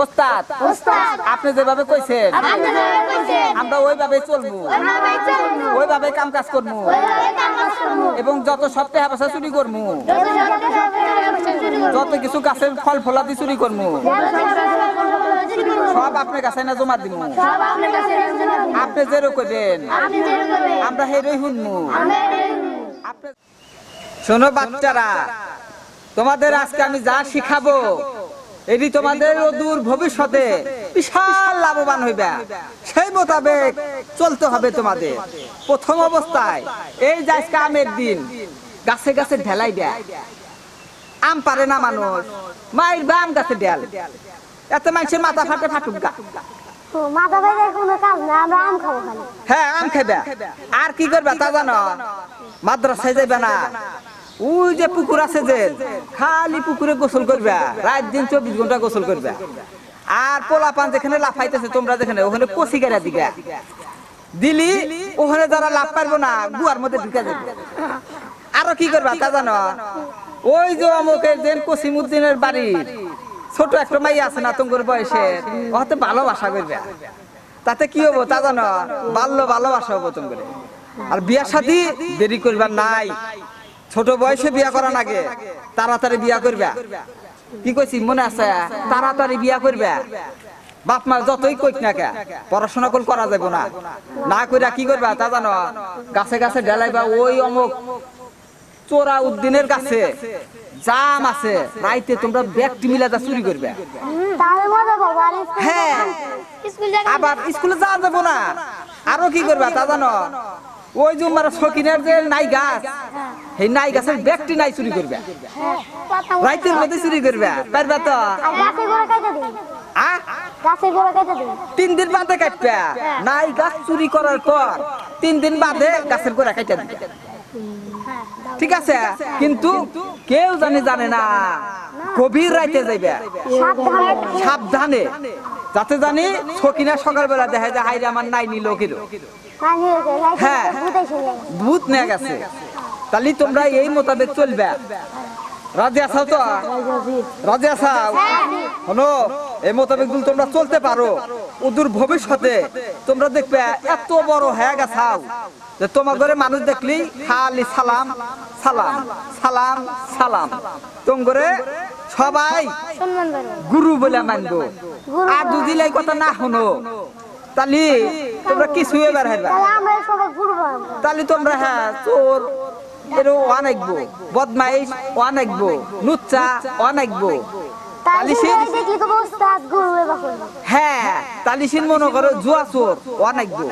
ওস্তাদ আপনি যেভাবে কইছেন আমরা ওইভাবে চলবো ওইভাবে কাম কাজ করব এবং যত সপ্তাহে পয়সা চুরি করব যত কিছু গাছের ফল ফলাদি চুরি করব সব আপনার কাছে না জমা দিব। আপনি যেরো করবেন আমরা হেরোই শুনব শোনো বাচ্চারা তোমাদের আজকে আমি যা শিখাবো এটি তোমাদের অদূর ভবিষ্যতে বিশাল লাভবান হইবে। সেই মোতাবেক চলতে হবে তোমাদের। প্রথম অবস্থায় এই যে আজকে আমের দিন গাছে গাছে ঢেলাই দেয়। আম পারে না মানুষ। মায়ের বা আম গাছে ডেল এত মানুষের মাথা ফাটে ফাটুক গা। তো মাথা ব্যথার কোনো কাজ না আমরা আম খাব খালি। হ্যাঁ আম খাইবে। আর কি করবে তা জানো? মাদ্রাসায় যাইবে না। ওই যে পুকুর আছে যে, খালি পুকুরে গোসল করবে, রাত দিন চব্বিশ ঘণ্টা গোসল করবে। আর পোলা পান যেখানে লাফাইতেছে, তোমরা যেখানে, ওখানে কষি কেরা দিবে। দিলি, ওখানে যারা লাভ পারব না গুয়ার মধ্যে ঢুকে যাবে। আরও কি করবা তা জানো? ওই যে অমুকের যে কসিমুদ্দিনের বাড়ি, ছোট একটা মাই আছে না তোমার বয়সে, ওহাতে ভালোবাসা করবে। তাতে কি হব তা জানো? বাল্য ভালোবাসা হব তোমার। আর বিয়া শাদি দেরি করবার নাই। ছোট বয়সে বিয়া করা নাগে তাড়াতাড়ি বিয়া করবে। কি কইছি, মনে আছে? তাড়াতাড়ি বিয়া করবে। বাপ মা যতই কইক না কে পড়াশোনা কোন করা যাবে না। না কইরা কি করবা, তা জানো? গাছে গাছে ঢেলাইবা ওই অমুক চোরা উদ্দিনের কাছে জাম আছে। রাইতে তোমরা ব্যক্তি মিলাটা চুরি করবে। হ্যাঁ। আবার স্কুলে যাওয়া যাব না। আরও কি করবা, তা জানো? ওই যে আমার শকিনের যে নাই গাছ। সেই নাই গাছের ব্যক্তি নাই চুরি করবে। রাইতের মধ্যে চুরি করবে। পারবে তো? তিন দিন বাদে কাটবে। নাই গাছ চুরি করার পর তিন দিন বাদে গাছের গোড়া কাটা দিবে। ঠিক আছে? কিন্তু কেউ জানি জানে না, গভীর রাইতে যাইবে। সাবধানে। যাতে জানি সকিনা সকালবেলা দেখা যায় হাইরে আমার নাই নিল লাইট হ্যাঁ। ভূত নিয়ে গেছে। তাহলে তোমরা এই মোতাবেক চলবে। রাজি আসাও তো? রাজি আসাও শোনো এই মোতাবেক যদি তোমরা চলতে পারো। ওদূর ভবিষ্যতে তোমরা দেখবে এত বড় হয়ে গেছাও যে তোমার ঘরে মানুষ দেখলি খালি সালাম সালাম সালাম সালাম। তোম ঘরে সবাই গুরু বলে মানবো। আর যদি এই কথা না শুনো তাহলে তোমরা কিছু এবার বানাবো। তাহলে তোমরা হ্যাঁ চোর এর অনেকবো বদমাইশ অনেকবো লুচ্চা অনেকবো। হ্যাঁ সে মনে করো জুয়া চোর অনেকবো।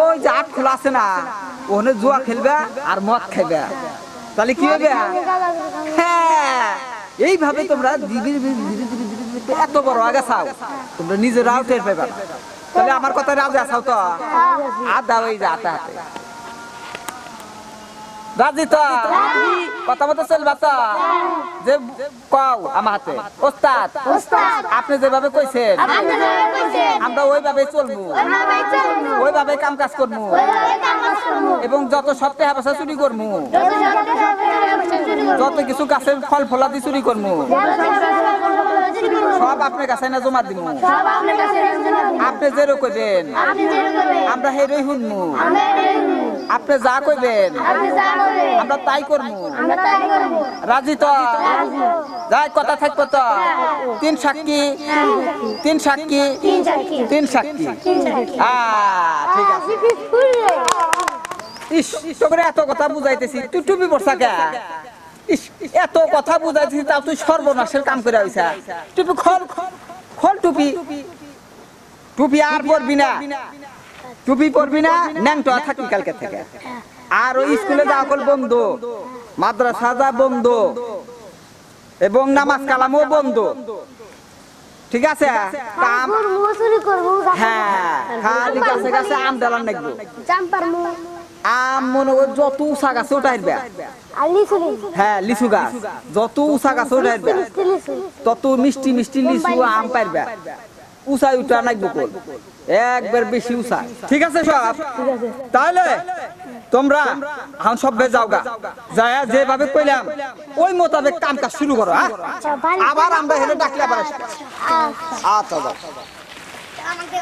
ওই যে আট খোলা আছে না ওখানে জুয়া খেলবে আর মদ খাইবে। তাহলে কি হবে? হ্যাঁ এইভাবে তোমরা ধীরে ধীরে ধীরে ধীরে ধীরে ধীরে ধীরে এত বড় আগে চাও তোমরা নিজেরাও টের পাইবা তাহলে আমার কথা রাজা আসাও তো? আর দাও এই যে হাতে হাতে। রাজি তো কথা মতো চলবা তো যে কও আমার হাতে ওস্তাদ আপনি যেভাবে কইছেন আমরা ওইভাবে চলবো ওইভাবে কাম কাজ করব এবং যত সপ্তাহে পয়সা চুরি করব যত কিছু গাছের ফল ফলাদি চুরি করব সব আপনার কাছে না জমা দিব। আপনি যেরো যেরকম করবেন আমরা হেরোই শুনব আপনি যা কইবেন। আমরা তাই করব। আমরা তাই করব। রাজি তো? যাই কথা থাকব তো? তিন সাক্ষী। তিন সাক্ষী। তিন সাক্ষী। তিন তিন সাক্ষী। ঠিক আছে। ইস তোকে এত কথা বুঝাইতেছি। তুই টুপি পড়ছা কে? ইস এত কথা বুঝাইতেছি তাও তুই সর্বনাশের কাম করে হইছা টুপি খল খল টুপি। টুপি আর পরবি না। টুপি পরবি না ন্যাংটো থাকবি কালকে থেকে। আর ওই স্কুলে যা কল বন্ধ মাদ্রাসা যা বন্ধ এবং নামাজ কালামও বন্ধ। ঠিক আছে? কাম মুখ চুরি করব হ্যাঁ খালি গাছে গাছে আম ডালান নাকবো আম মনে কর যত উষা গাছে ওটা হারবে আর লিচু হ্যাঁ লিচু গাছ। যত উষা গাছে লিচু তত মিষ্টি মিষ্টি লিচু আম পারবে উষাই উঠা নাই কল একবার বেশি উষা ঠিক আছে সব? তাহলে তোমরা এখন সবে যাও গা। যায় যেভাবে কইলাম ওই মোতাবেক কাম কাজ শুরু করো হ্যাঁ? আচ্ছা, আবার আমরা হেলে ডাকলে আবার আচ্ছা। আচ্ছা। যাও। আমাকে